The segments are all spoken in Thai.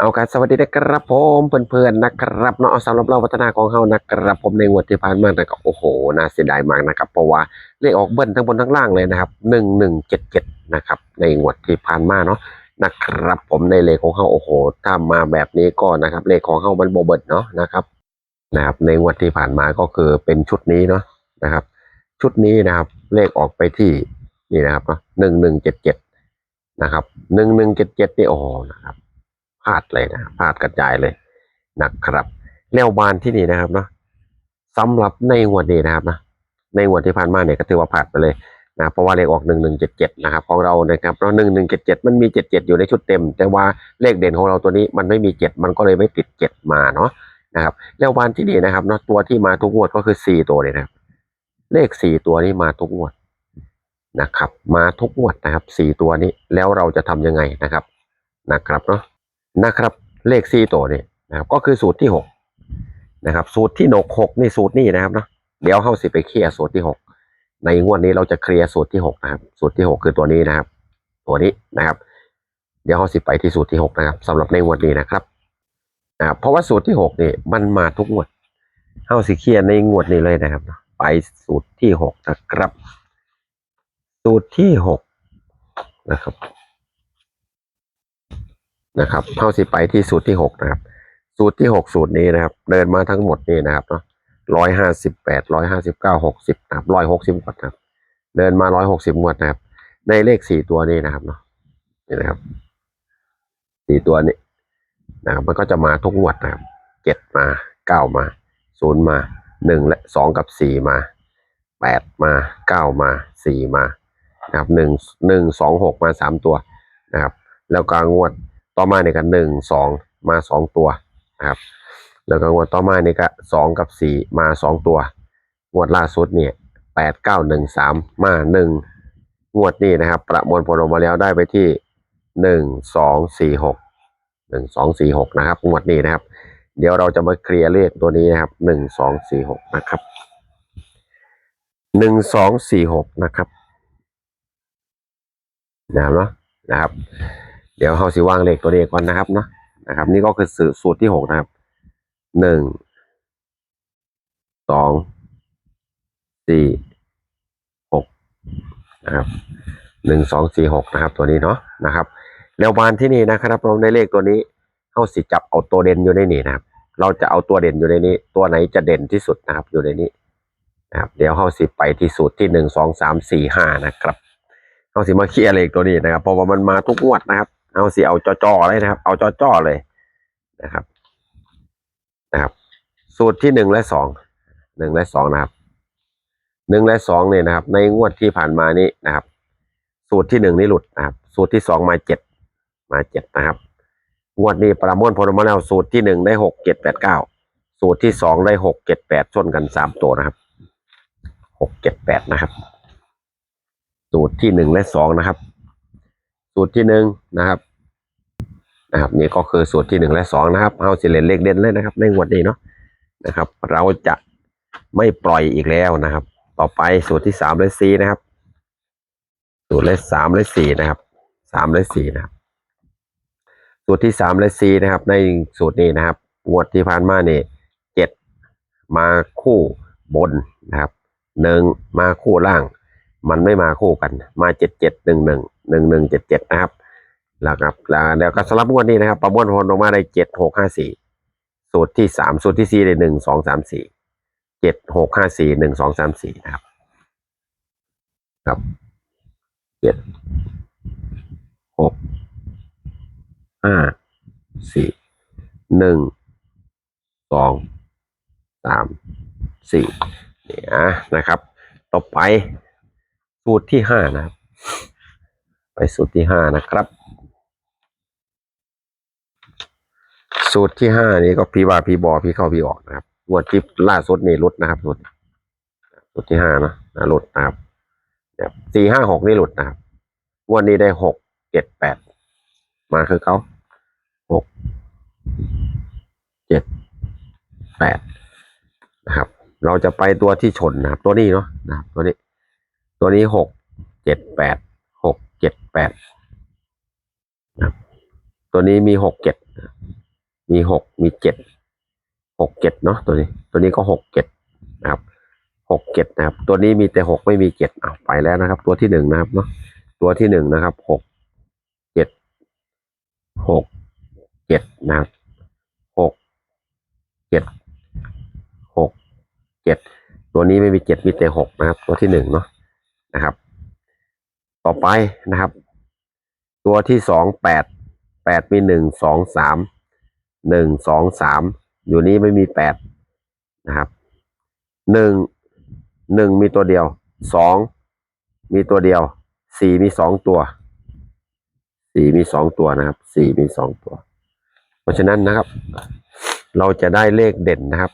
เอาการสวัสดีนะครับผมเพื่อนๆนะครับเนาะสำหรับเราพัฒนาของเฮานะครับผมในงวดที่ผ่านมานะครับโอ้โหน่าเสียดายมากนะครับเพราะว่าเลขออกเบิ้ลทั้งบนทั้งล่างเลยนะครับหนึ่งหนึ่งเจ็ดเจ็ดนะครับในงวดที่ผ่านมาเนาะนะครับผมในเลขของเฮาโอ้โหถ้ามาแบบนี้ก็นะครับเลขของเฮามันโบเบิดเนาะนะครับนะครับในงวดที่ผ่านมาก็คือเป็นชุดนี้เนาะนะครับ ชุดนี้นะครับเลขออกไปที่นี่นะครับเนาะหนึ่งหนึ่งเจ็ดเจ็ดนะครับหนึ่งหนึ่งเจ็ดเจ็ดนี่โอ้นะครับ พลาดเลยนะพลาดกระจายเลยนะครับแล้วบานที่นี่นะครับเนาะสำหรับในงวดนี้นะครับนะในงวดที่ผ่านมาเนี่ยก็ถือว่าพลาดไปเลยนะเพราะว่าเลขออกหนึ่งหนึ่งเจ็ดเจ็ดนะครับของเรานะครับเราหนึ่งหนึ่งเจ็ดเจ็ดมันมีเจ็ดเจ็ดอยู่ในชุดเต็ม แต่ว่าเลขเด่นของเราตัวนี้มันไม่มีเจ็ดมันก็เลยไม่ติดเจ็ดมาเนาะนะครับแล้วบานที่นี่นะครับเนาะตัวที่มาทุกงวดก็คือสี่ตัวเลยนะครับ เลขสี่ตัวนี้มาทุกงวดนะครับ มาทุกงวดนะครับสี่ตัวนี้แล้วเราจะทำยังไงนะครับนะครับเนาะ นะครับ เลขสี่ตัวนี่นะครับก็คือสูตรที่หกนะครับสูตรที่หกหกนี่สูตรนี่นะครับเนาะเดี๋ยวเข้าสิไปเคลียร์สูตรที่หกในงวดนี้เราจะเคลียร์สูตรที่หกนะครับสูตรที่หกคือตัวนี้นะครับ ตัวนี้นะครับ เดี๋ยวเข้าสิไปที่สูตรที่หกนะครับสำหรับในงวดนี้นะครับนะครับเพราะว่าสูตรที่หกนี่มันมาทุกงวดเข้าสิเคลียร์ในงวดนี้เลยนะครับ ไปสูตรที่หกนะครับ สูตรที่หกนะครับ นะครับเข้าสิไปที่สูตรที่หกนะครับ สูตรที่หกสูตรนี้นะครับ เดินมาทั้งหมดนี่นะครับเนาะร้อยห้าสิบแปดร้อยห้าสิบเก้าหกสิบนะครับร้อยหกสิบงวดนะครับ เดินมาร้อยหกสิบงวดนะครับ ในเลขสี่ตัวนี้นะครับเนาะนี่นะครับสี่ตัวนี้นะครับ มันก็จะมาทุกงวดนะครับเจ็ดมาเก้ามาศูนย์มาหนึ่งและสองกับสี่มาแปดมาเก้ามาสี่มานะครับหนึ่งหนึ่งสองหกมาสามตัวนะครับ แล้วก็งวด ต่อมาเนี่ยก็หนึ่งสองมาสองตัวนะครับแล้วก็งวดต่อมาเนี่ยก็สองกับสี่มาสองตัว งวดล่าสุดเนี่ยแปดเก้าหนึ่งสามมาหนึ่งงวดนี้นะครับ ประมวลผลออกมาแล้วได้ไปที่หนึ่งสองสี่หกหนึ่งสองสี่หกนะครับ งวดนี้นะครับ เดี๋ยวเราจะมาเคลียร์เลขตัวนี้นะครับหนึ่งสองสี่หกนะครับหนึ่งสองสี่หกนะครับนะครับเนาะนะครับ เดี๋ยวเขาสิวางเลขตัวเลขก่อนนะครับเนาะนะครับ นี่ก็คือสูตรที่หกนะครับหนึ่งสองสี่หกนะครับหนึ่งสองสี่หกนะครับ ตัวนี้เนาะนะครับ แล้วบานที่นี่นะครับเราในเลขตัวนี้เขาสิจับเอาตัวเด่นอยู่ในนี้นะครับ เราจะเอาตัวเด่นอยู่ในนี้ ตัวไหนจะเด่นที่สุดนะครับ อยู่ในนี้นะครับเดี๋ยวเขาสิไปที่สูตรที่หนึ่งสองสามสี่ห้านะครับเอาสิมาเคลียร์เลขตัวนี้นะครับเพราะว่ามันมาทุกงวดนะครับ เอาสิเอาจอๆเลยนะครับ เอาจอๆเลยนะครับ นะครับ สูตรที่หนึ่งและสองหนึ่งและสองนะครับหนึ่งและสองเนี่ยนะครับ ในงวดที่ผ่านมานี้นะครับ สูตรที่หนึ่งนี่หลุดนะครับ สูตรที่สองมาเจ็ดมาเจ็ดนะครับ งวดนี้ประมวลผลออกมาแล้วสูตรที่หนึ่งได้หกเจ็ดแปดเก้าสูตรที่สองได้หกเจ็ดแปดชนกันสามตัวนะครับหกเจ็ดแปดนะครับ สูตรที่หนึ่งและสองนะครับ สูตรที่หนึ่งนะครับนะครับนี่ก็คือสูตรที่หนึ่งและสองนะครับเอาสิเลนเลขเด่นเลยนะครับในงวดนี้เนาะนะครับ เราจะไม่ปล่อยอีกแล้วนะครับ ต่อไปสูตรที่สามและสี่นะครับสูตรและสามและสี่นะครับสามและสี่นะครับ สูตรที่สามและสี่นะครับ ในสูตรนี้นะครับงวดที่ผ่านมาเนี่ยเจ็ดมาคู่บนนะครับหนึ่งมาคู่ล่าง มันไม่มาคู่กันมาเจ็ดเจ็ดหนึ่งหนึ่งหนึ่งหนึ่งเจ็ดเจ็ดนะครับแล้วครับแล้วเดี๋ยวก็สลับงวดนี้นะครับประมวลผลออกมาได้เจ็ดหกห้าสี่สูตรที่สามสูตรที่สี่ได้หนึ่งสองสามสี่เจ็ดหกห้าสี่หนึ่งสองสามสี่นะครับ ครับเจ็ดหกห้าสี่หนึ่งสองสามสี่เนี่ยนะครับ ต่อไป สูตรที่ห้านะครับ ไปสูตรที่ห้านะครับ สูตรที่ห้านี้ก็พี่ว่าพี่บอพี่เข้าพี่ออกนะครับงวดที่ล่าสุดนี่ลดนะครับลดสูตรที่ห้านะนะลดนะครับสี่ห้าหกนี่หลุดนะครับงวดนี้ได้หกเจ็ดแปดมาคือเขาหกเจ็ดแปดนะครับ เราจะไปตัวที่ชนนะครับ ตัวนี้เนาะนะครับตัวนี้ ตัวนี้หกเจ็ดแปดหกเจ็ดแปดนะตัวนี้มีหกเจ็ดมีหกมีเจ็ดหกเจ็ดเนาะตัวนี้ ตัวนี้ก็หกเจ็ดนะครับหกเจ็ดนะครับ ตัวนี้มีแต่หกไม่มีเจ็ดอะไปแล้วนะครับ ตัวที่หนึ่งนะครับเนาะตัวที่หนึ่งนะครับหกเจ็ดหกเจ็ดนะครับหกเจ็ดหกเจ็ดตัวนี้ไม่มีเจ็ดมีแต่หกนะครับ ตัวที่หนึ่งเนาะ นะครับ ต่อไปนะครับ ตัวที่สองแปดแปดมีหนึ่งสองสามหนึ่งสองสามอยู่นี้ไม่มีแปดนะครับหนึ่งหนึ่งมีตัวเดียวสองมีตัวเดียวสี่มีสองตัวสี่มีสองตัวนะครับสี่มีสองตัว เพราะฉะนั้นนะครับ เราจะได้เลขเด่นนะครับ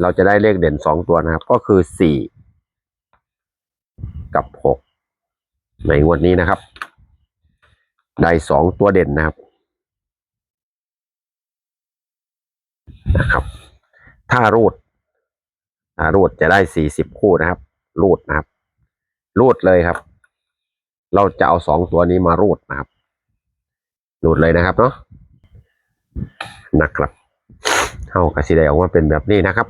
เราจะได้เลขเด่นสองตัวนะครับ ก็คือสี่ กับหกในงวดนี้นะครับ ได้สองตัวเด่นนะครับนะครับ ถ้ารูดถ้ารูดจะได้สี่สิบคู่นะครับ รูดนะครับ รูดเลยครับ เราจะเอาสองตัวนี้มารูดนะครับ รูดเลยนะครับเนาะนะครับเท่ากับสีแดงว่าเป็นแบบนี้นะครับ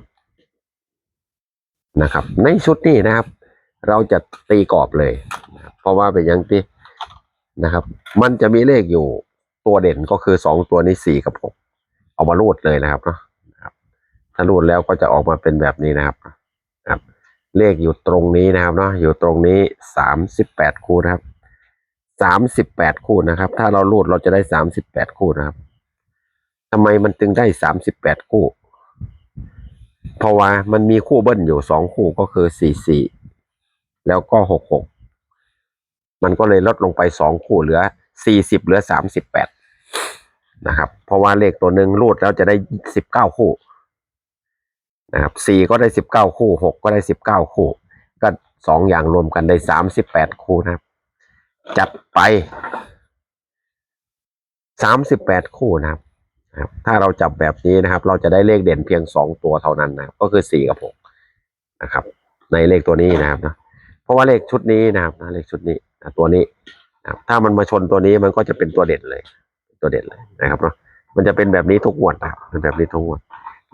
นะครับ ในชุดนี้นะครับ เราจะตีกรอบเลยเพราะว่าเป็นอย่างที่นะครับ มันจะมีเลขอยู่ตัวเด่นก็คือสองตัวนี้สี่กับหกเอามารูดเลยนะครับเนาะถ้ารูดแล้วก็จะออกมาเป็นแบบนี้นะครับครับ เลขอยู่ตรงนี้นะครับเนาะอยู่ตรงนี้สามสิบแปดคู่นะครับสามสิบแปดคู่นะครับ ถ้าเรารูดเราจะได้สามสิบแปดคู่นะครับทำไมมันจึงได้สามสิบแปดคู่ เพราะว่ามันมีคู่เบิ้ลอยู่สองคู่ก็คือสี่สี่ แล้วก็หกหกมันก็เลยลดลงไปสองคู่เหลือสี่สิบเหลือสามสิบแปดนะครับ เพราะว่าเลขตัวหนึ่งรูดแล้วจะได้สิบเก้าคู่นะครับสี่ก็ได้สิบเก้าคู่หกก็ได้สิบเก้าคู่ ก็สองอย่างรวมกันได้สามสิบแปดคู่นะครับ จัดไปสามสิบแปดคู่นะครับครับถ้าเราจับแบบนี้นะครับ เราจะได้เลขเด่นเพียงสองตัวเท่านั้นนะก็คือสี่กับหกนะครับ ในเลขตัวนี้นะครับนะ เพราะว่าเลขชุดนี้นะครับเลขชุดนี้ตัวนี้นะครับถ้ามันมาชนตัวนี้มันก็จะเป็นตัวเด่นเลย ตัวเด่นเลยนะครับเนาะมันจะเป็นแบบนี้ทุกงวดนะครับเป็นแบบนี้ทุกงวด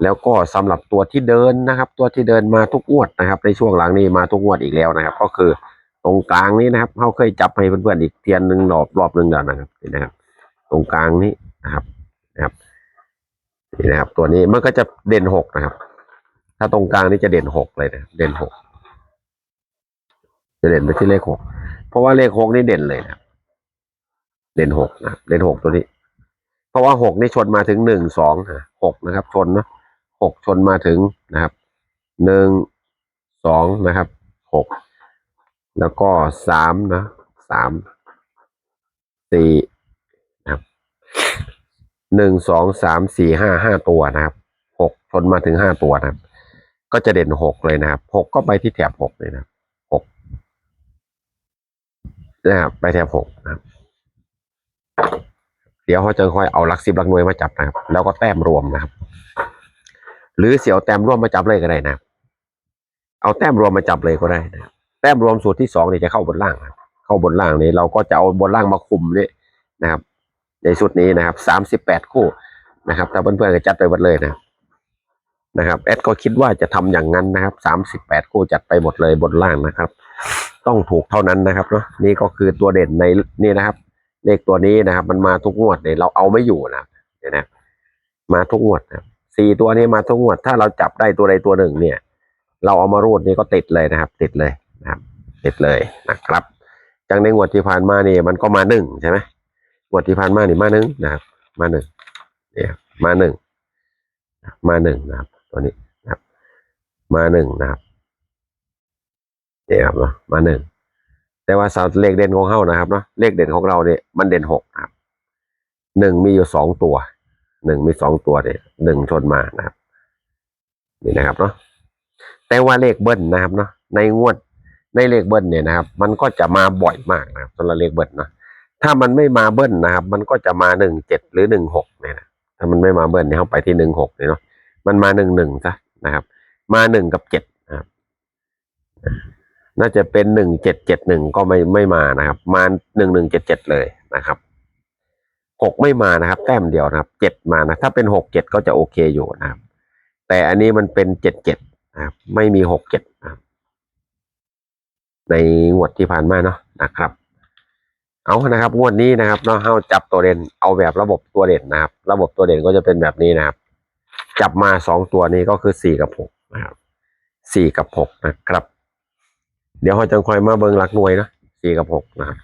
แล้วก็สำหรับตัวที่เดินนะครับ ตัวที่เดินมาทุกงวดนะครับ ในช่วงหลังนี้มาทุกงวดอีกแล้วนะครับ ก็คือตรงกลางนี้นะครับเขาเคยจับให้เพื่อนๆอีกเทียนหนึ่งรอบรอบหนึ่งแล้วนะครับนี่นะครับ ตรงกลางนี้นะครับนะครับนี่นะครับ ตัวนี้มันก็จะเด่นหกนะครับ ถ้าตรงกลางนี่จะเด่นหกเลยนะ เด่นหก จะเด่นไปที่เลขหกเพราะว่าเลขหกนี่เด่นเลยนะเด่นหกนะเด่นหกตัวนี้ เพราะว่าหกนี่ชนมาถึงหนึ่งสองหกนะครับ ชนนะหกชนมาถึงนะครับหนึ่งสองนะครับหกแล้วก็สามนะสามสี่นะครับหนึ่งสองสามสี่ห้าห้าตัวนะครับหกชนมาถึงห้าตัวนะครับ ก็จะเด่นหกเลยนะครับหกก็ไปที่แถบหกเลยนะครับ นะครับไปแถบหกนะครับเดี๋ยวเขาจะค่อยเอาลักสิบลักหน่วยมาจับนะครับ แล้วก็แต้มรวมนะครับ หรือเสียวแต้มรวมมาจับเลยก็ได้นะเอาแต้มรวมมาจับเลยก็ได้นะแต้มรวมสูตรที่สองนี่จะเข้าบนล่างนะครับเข้าบนล่างนี้เราก็จะเอาบนล่างมาคุมนี่นะครับ ในชุดนี้นะครับสามสิบแปดคู่นะครับถ้าเพื่อนๆก็จัดไปหมดเลยนะนะครับแอดก็คิดว่าจะทำอย่างนั้นนะครับสามสิบแปดคู่จัดไปหมดเลยบนล่างนะครับ ต้องถูกเท่านั้นนะครับเนาะนี่ก็คือตัวเด่นในนี่นะครับ เลขตัวนี้นะครับ มันมาทุกงวดเนี่ยเราเอาไม่อยู่นะเนี่ยนะมาทุกงวดนะครับสี่ตัวนี้มาทุกงวด ถ้าเราจับได้ตัวใดตัวหนึ่งเนี่ย เราเอามารูดนี่ก็ติดเลยนะครับ ติดเลยนะครับ ติดเลยนะครับจังในงวดที่ผ่านมานี่มันก็มาหนึ่งใช่ไหมงวดที่ผ่านมานี่มาหนึ่งนะครับ มาหนึ่งเนี่ยมาหนึ่งมาหนึ่งนะครับ ตัวนี้นะครับ มาหนึ่งนะครับ นี่ยครับเนาะมาหนึ่งแต่ว่าสาวเลขเด่นของเขานะครับเนาะเลขเด่นของเราเนี่ยมันเด่นหกครับหนึ่งมีอยู่สองตัวหนึ่งมีสองตัวเนี่ยหนึ่งชนมานะครับ นี่นะครับเนาะแต่ว่าเลขเบิ้ลนะครับเนาะในงวดในเลขเบิ้ลเนี่ยนะครับ มันก็จะมาบ่อยมากนะครับสำหรับเลขเบิ้ลนะถ้ามันไม่มาเบิ้ลนะครับ มันก็จะมาหนึ่งเจ็ดหรือหนึ่งหกเนี่ยนะถ้ามันไม่มาเบิ้ลเนี่ยเขาไปที่หนึ่งหกเนี่ยเนาะมันมาหนึ่งหนึ่งซะนะครับ มาหนึ่งกับเจ็ดนะครับ น่าจะเป็นหนึ่งเจ็ดเจ็ดหนึ่งก็ไม่ไม่มานะครับ มาหนึ่งหนึ่งเจ็ดเจ็ดเลยนะครับหกไม่มานะครับ แต้มเดียวนะครับเจ็ดมานะถ้าเป็นหกเจ็ดก็จะโอเคอยู่นะครับ แต่อันนี้มันเป็นเจ็ดเจ็ดนะครับไม่มีหกเจ็ดนะครับในงวดที่ผ่านมาเนาะนะครับ เอานะครับงวดนี้นะครับเนาะเฮาจับตัวเด่นเอาแบบระบบตัวเด่นนะครับ ระบบตัวเด่นก็จะเป็นแบบนี้นะครับ จับมาสองตัวนี้ก็คือสี่กับหกนะครับสี่กับหกนะครับ เดี๋ยวเราจะคอยมาเบิงหลักหน่วยนะสี่กับหกนะครับ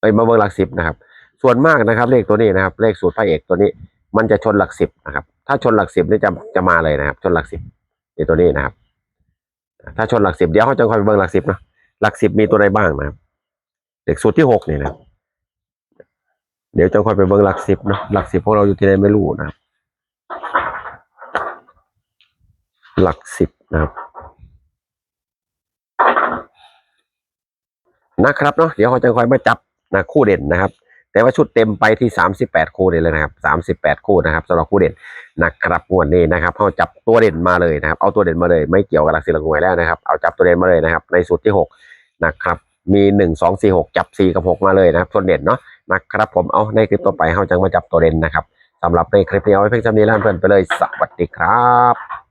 เอ้ยมาเบิงหลักสิบนะครับ ส่วนมากนะครับ เลขตัวนี้นะครับ เลขสูตรพระเอกตัวนี้ มันจะชนหลักสิบนะครับ ถ้าชนหลักสิบนี่จะจะมาเลยนะครับ ชนหลักสิบในตัวนี้นะครับ ถ้าชนหลักสิบเดี๋ยวเขาจะคอยไปเบิงหลักสิบนะหลักสิบมีตัวใดบ้างนะครับเลขสูตรที่หกนี่นะเดี๋ยวจะคอยไปเบิงหลักสิบเนาะหลักสิบพวกเราอยู่ที่ไหนไม่รู้นะครับ หลักสิบนะครับ นะครับเนาะเดี๋ยวเขาจะคอยมาจับนะคู่เด่นนะครับ แต่ว่าชุดเต็มไปที่สามสิบแปดคู่เลยนะครับสามสิบแปดคู่นะครับสำหรับคู่เด่นนะครับงวดนี้นะครับเขาจับตัวเด่นมาเลยนะครับเอาตัวเด่นมาเลย ไม่เกี่ยวกับหลักสิบหลักหน่วยแล้วนะครับเอาจับตัวเด่นมาเลยนะครับ ในสูตรที่หกนะครับมีหนึ่งสองสี่หกจับสี่กับหกมาเลยนะครับส่วนเด่นเนาะนะครับผมเอาในคลิปต่อไปเขาจะมาจับตัวเด่นนะครับสำหรับในคลิปนี้เอาไว้เพียงเท่านี้แล้วเพื่อนไปเลยสวัสดีครับ